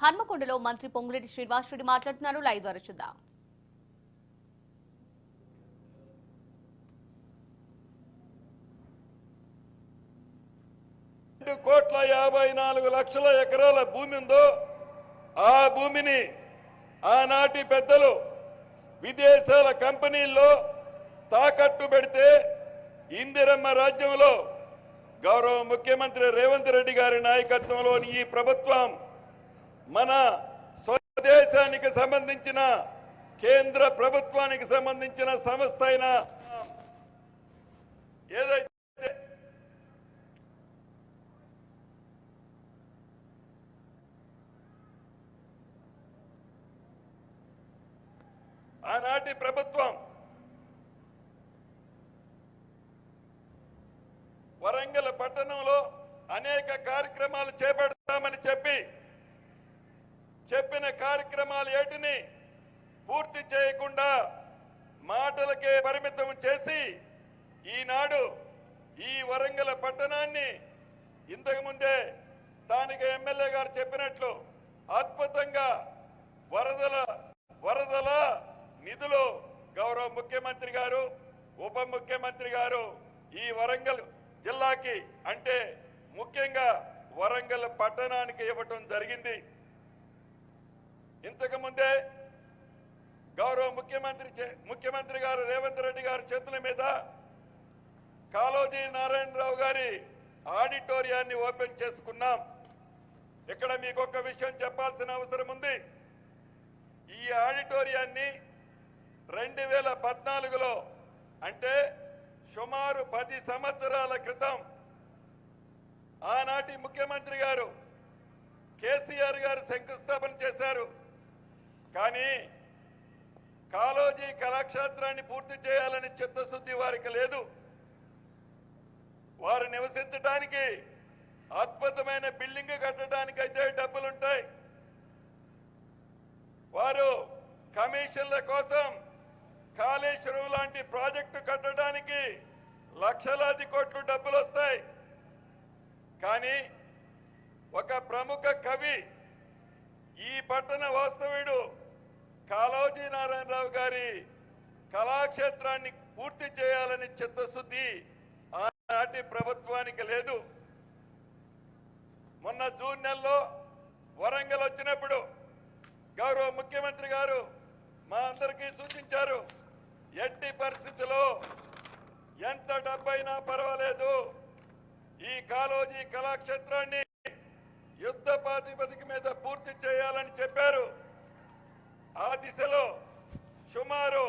హన్మకొండలో మంత్రి పొంగులేటి శ్రీనివాస్ రెడ్డి మాట్లాడుతున్నారు. లైవ్ ద్వారా చూద్దాం. రెండు కోట్ల యాభై నాలుగు లక్షల ఎకరాల భూమి ఉందో ఆ భూమిని ఆనాటి పెద్దలు విదేశాల కంపెనీల్లో తాకట్టు పెడితే ఇందిరమ్మ రాజ్యంలో గౌరవ ముఖ్యమంత్రి రేవంత్ రెడ్డి గారి నాయకత్వంలోని ఈ ప్రభుత్వం మన స్వదేశానికి సంబంధించిన కేంద్ర ప్రభుత్వానికి సంబంధించిన సంస్థ అయినా ఏదైతే ఆనాటి ప్రభుత్వం వరంగల్ పట్టణంలో అనేక కార్యక్రమాలు చేపడతామని చెప్పి చెప్పిన కార్యక్రమాలు ఏటిని పూర్తి చేయకుండా మాటలకే పరిమితం చేసి ఈనాడు ఈ వరంగల్ పట్టణాన్ని ఇంతకుముందే స్థానిక ఎమ్మెల్యే గారు చెప్పినట్లు అద్భుతంగా వరదల వరదల నిధులు గౌరవ ముఖ్యమంత్రి గారు ఉప ముఖ్యమంత్రి గారు ఈ వరంగల్ జిల్లాకి అంటే ముఖ్యంగా వరంగల్ పట్టణానికి ఇవ్వటం జరిగింది. ముందే గౌరవ ముఖ్యమంత్రి చే- ముఖ్యమంత్రి గారు రేవంత్ రెడ్డి గారి చేతుల మీద కాలోజీ నారాయణరావు గారి ఆడిటోరియాన్ని ఓపెన్ చేసుకున్నాం. ఇక్కడ మీకు ఒక విషయం చెప్పాల్సిన అవసరం ఉంది. ఈ ఆడిటోరియాన్ని రెండు వేల పద్నాలుగులో అంటే సుమారు పది సంవత్సరాల క్రితం ఆనాటి ముఖ్యమంత్రి గారు కేసీఆర్ గారు శంకుస్థాపన చేశారు. కానీ కాలోజీ కళాక్షేత్రాన్ని పూర్తి చేయాలని చిత్తశుద్ధి వారికి లేదు. వారు నివసించడానికి అద్భుతమైన బిల్డింగ్ కట్టడానికి అయితే డబ్బులుంటాయి. వారు కమిషన్ల కోసం కాళేశ్వరం లాంటి ప్రాజెక్టు కట్టడానికి లక్షలాది కోట్లు డబ్బులు వస్తాయి కానీ ఒక ప్రముఖ కవి ఈ పట్టణ వాస్తవ్యుడు కాళోజీ నారాయణరావు గారి కళాక్షేత్రాన్ని పూర్తి చేయాలని చిత్తశుద్ధి ఆనాటి ప్రభుత్వానికి లేదు. మొన్న జూన్ నెలలో వరంగల్ వచ్చినప్పుడు గౌరవ ముఖ్యమంత్రి గారు మా అందరికీ సూచించారు ఎట్టి పరిస్థితిలో ఎంత డబ్బైనా పర్వాలేదు. ఈ కాలోజీ కళాక్షేత్రాన్ని యుద్ధ ప్రాతిపదిక మీద పూర్తి చేయాలని చెప్పారు. ఆ దిశలో సుమారు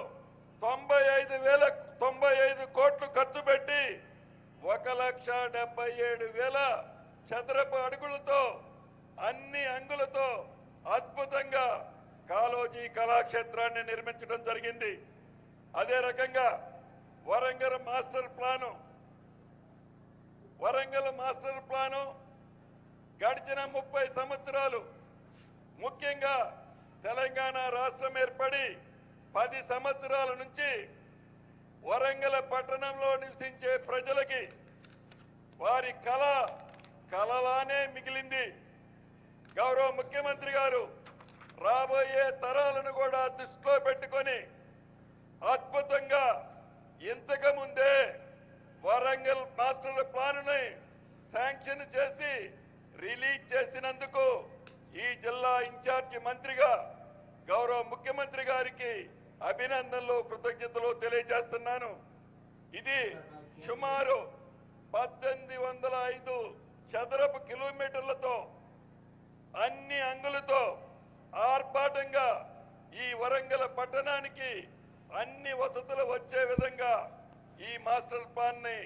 తొంభై ఐదు వేల తొంభై ఐదు కోట్లు ఖర్చు పెట్టి ఒక లక్ష డెబ్బై ఏడు వేల చదరపు అడుగులతో అన్ని అంగులతో అద్భుతంగా కాలోజీ కళాక్షేత్రాన్ని నిర్మించడం జరిగింది. అదే రకంగా Warangal master plan Warangal master plan గడిచిన ముప్పై సంవత్సరాలు ముఖ్యంగా తెలంగాణ రాష్ట్రం ఏర్పడి పది సంవత్సరాల నుంచి వరంగల్ పట్టణంలో నివసించే ప్రజలకి వారి కళ కళలానే మిగిలింది. గౌరవ ముఖ్యమంత్రి గారు రాబోయే తరాలను కూడా దృష్టిలో పెట్టుకొని అద్భుతంగా ఇంతకు ముందే వరంగల్ మాస్టర్ ప్లాన్ని శాంక్షన్ చేసి రిలీజ్ చేసినందుకు ఇన్ఛార్జి మంత్రిగా గౌరవ ముఖ్యమంత్రి గారికి అభినందనలు కృతజ్ఞతలు తెలియజేస్తున్నాను. ఇది సుమారు పద్దెనిమిది వందల ఐదు చదరపు కిలోమీటర్లతో అన్ని అంగులతో ఆర్భాటంగా ఈ వరంగల్ పట్టణానికి అన్ని వసతులు వచ్చే విధంగా ఈ మాస్టర్ ప్లాన్ని